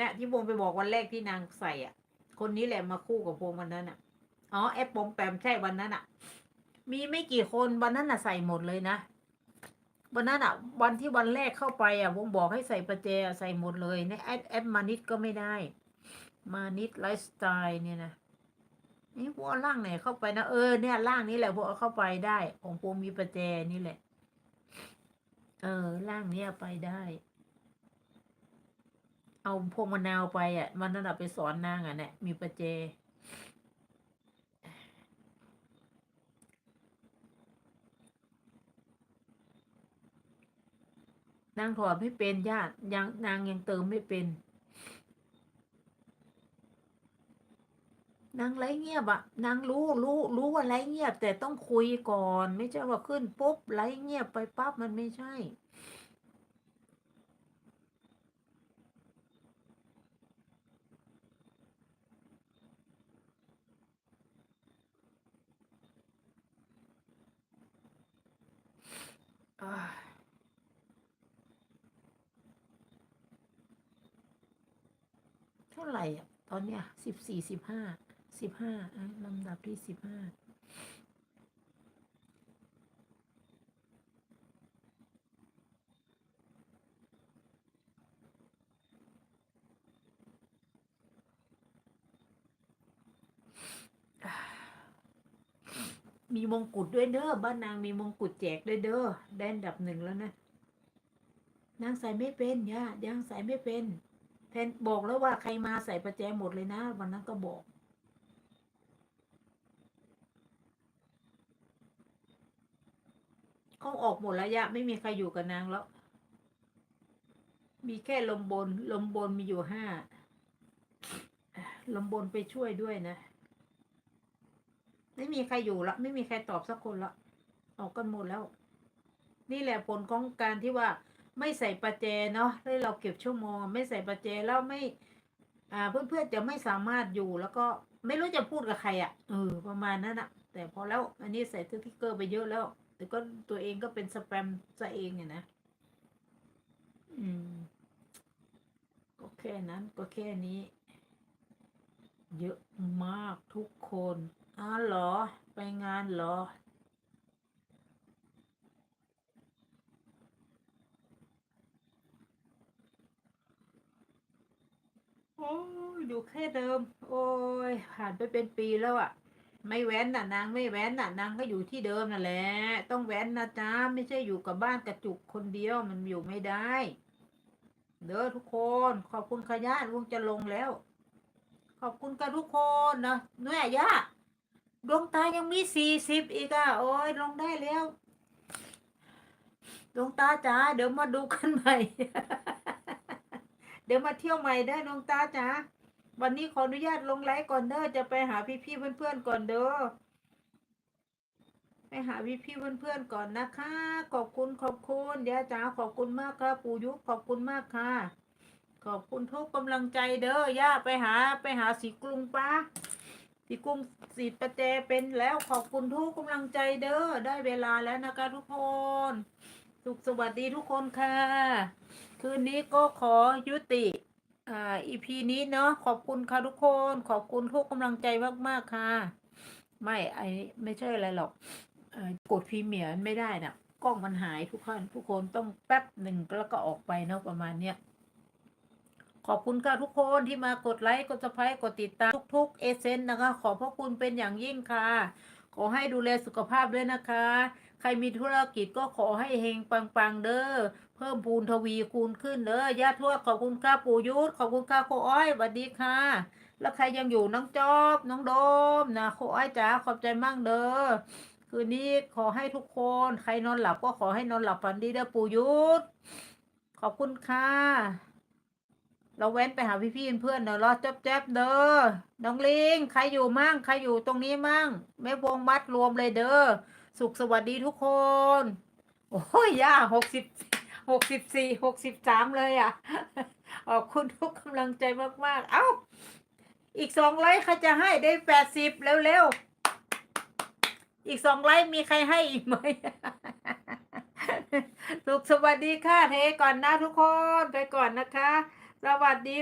เนี่ยที่วงไปบอกวันแรกที่นางใส่อะ คนนี้แหละมาคู่กับพวงวันนั้นอะอ๋อแอปปอมแปมใช่วันนั้นอะ มีไม่กี่คนวันนั้นอะใส่หมดเลยนะวันนั้นอะ วันที่วันแรกเข้าไปอะวงบอกให้ใส่ประแจอะใส่หมดเลยในแอปแอปมานิดก็ไม่ได้ มานิดไลฟ์สไตล์เนี่ยนะนี่พวกเอาร่างไหนเข้าไปนะเออเนี่ยร่างนี้แหละพวกเข้าไปได้ ของพวกมีประแจนี่แหละ เออร่างเนี้ยไปได้ เอาพวงมะนาวไปอะมันนั่นอะไปสอนนางอะเนี่ยมีประแจนางถอดไม่เป็นญาติยังนางยังเติมไม่เป็น นางไรเงียบอะนางรู้รู้รู้ว่าไรเงียบ แต่ต้องคุยก่อน ไม่ใช่ว่าขึ้นปุ๊บไรเงียบไปปั๊บมันไม่ใช่ ท่าไหร่อะตอนเนี้ยสิบสี่สิบห้าสิบห้าลำดับที่สิบห้ามีมงกุฎด้วยเด้อบ้านนางมีมงกุฎแจกด้วยเด้อได้อันดับหนึ่งแล้วนะนางใส่ไม่เป็นย่ายังใส่ไม่เป็น แทนบอกแล้วว่าใครมาใส่ประแจหมดเลยนะ วันนั้นก็บอก เขาออกหมดแล้วยะ ไม่มีใครอยู่กับนางแล้ว มีแค่ลมบน ลมบนมีอยู่ห้าลมบนไปช่วยด้วยนะ ไม่มีใครอยู่ละไม่มีใครตอบสักคนละออกกันหมดแล้ว นี่แหละผลของการที่ว่า ไม่ใส่ประแจเนาะแล้เราเก็บชั่วโมง ไม่ใส่ประแจแล้วไม่ อ่า เพื่อนๆจะไม่สามารถอยู่แล้วก็ไม่รู้จะพูดกับใครอะ่ะเออประมาณนั้นอะแต่พอแล้วอันนี้ใส่สติ๊กเกอร์ไปเยอะแล้วแต่ก็ตัวเองก็เป็นสแปมซะเองอะนะอืมก็แค่นั้นก็แค่นี้ เยอะมากทุกคนอ๋อเหรอ ไปงานเหรอ โอยู่แค่เดิม โอ้ยผ่านไปเป็นปีแล้วอะไม่แว้นน่ะนางไม่แว้นน่ะนางก็อยู่ที่เดิมนั่นแหละต้องแว้นนะจ๊ะไม่ใช่อยู่กับบ้านกระจุกคนเดียวมันอยู่ไม่ได้ เด้อทุกคนขอบคุณขยะลุงจะลงแล้ว ขอบคุณกันทุกคนนะนื้อย่าดวงตายังมีสี่สิบอีกอะโอ้ยลงได้แล้วดวงตาจ๋าเดี๋ยวมาดูกันใหม่ เดี๋ยวมาเที่ยวใหม่ได้ดวงตาจ๋า วันนี้ขออนุญาตลงไลฟ์ก่อนเด้อจะไปหาพี่ๆเพื่อนๆก่อนเด้อไปหาพี่ๆเพื่อนๆก่อนนะคะ ขอบคุณขอบคุณเดี๋ยวจ๋าขอบคุณมากค่ะปู่ยุขอบคุณมากค่ะ ขอบคุณทุกกำลังใจเด้อย่าไปหาไปหาสีกรุงป้าสีกรุงสีประแจเป็นแล้วขอบคุณทุกกำลังใจเด้อได้เวลาแล้วนะคะทุกคนสุขสวัสดีทุกคนค่ะ คืนนี้ก็ขอยุติ อ่าอีพีนี้เนาะขอบคุณค่ะทุกคน ขอบคุณทุกกำลังใจมากๆค่ะ ไม่ไอไม่ใช่อะไรหรอกอกดพรีเมียร์ไม่ได้น่ะกล้องมันหายทุกคนทุกคนต้องแป๊บหนึ่งแล้วก็ออกไปเนาะประมาณเนี้ยขอบคุณค่ะทุกคนที่มากดไลค์กดซับสไครต์กดติดตามทุกๆเอเซนนะคะ ขอบพระคุณเป็นอย่างยิ่งค่ะ ขอให้ดูแลสุขภาพด้วยนะคะ ใครมีธุรกิจก็ขอให้เฮงปังๆเด้อเพิ่มพูนทวีคูณขึ้นเด้อย่าทวดขอบคุณค่ะปู่ยุทธขอบคุณค่ะโคอ้อยสวัสดีค่ะ แล้วใครยังอยู่น้องจอบน้องโดมนะโคอ้อยจ๋าขอบใจมั่งเด้อคืนนี้ขอให้ทุกคนใครนอนหลับก็ขอให้นอนหลับฝันดีเด้อปู่ยุทธขอบคุณค่ะเราแว้นไปหาพี่ๆเพื่อนๆเดี๋ยวรอแจ๊บๆเด้อน้องลิงใครอยู่มั่งใครอยู่ตรงนี้มั่งแม่วงมัดรวมเลยเด้อ สุขสวัสดีทุกคน โอ้ยย่าหกสิบหกสิบสี่หกสิบสามเลยอะ ขอบคุณทุกกำลังใจมาก ๆ เอ้า อีกสองไลค์ใครจะให้ได้แปดสิบเร็ว ๆ อีกสองไลค์มีใครให้อีกไหมสุขสวัสดีค่ะ เทก่อนนะทุกคน ไปก่อนนะคะ สวัสดี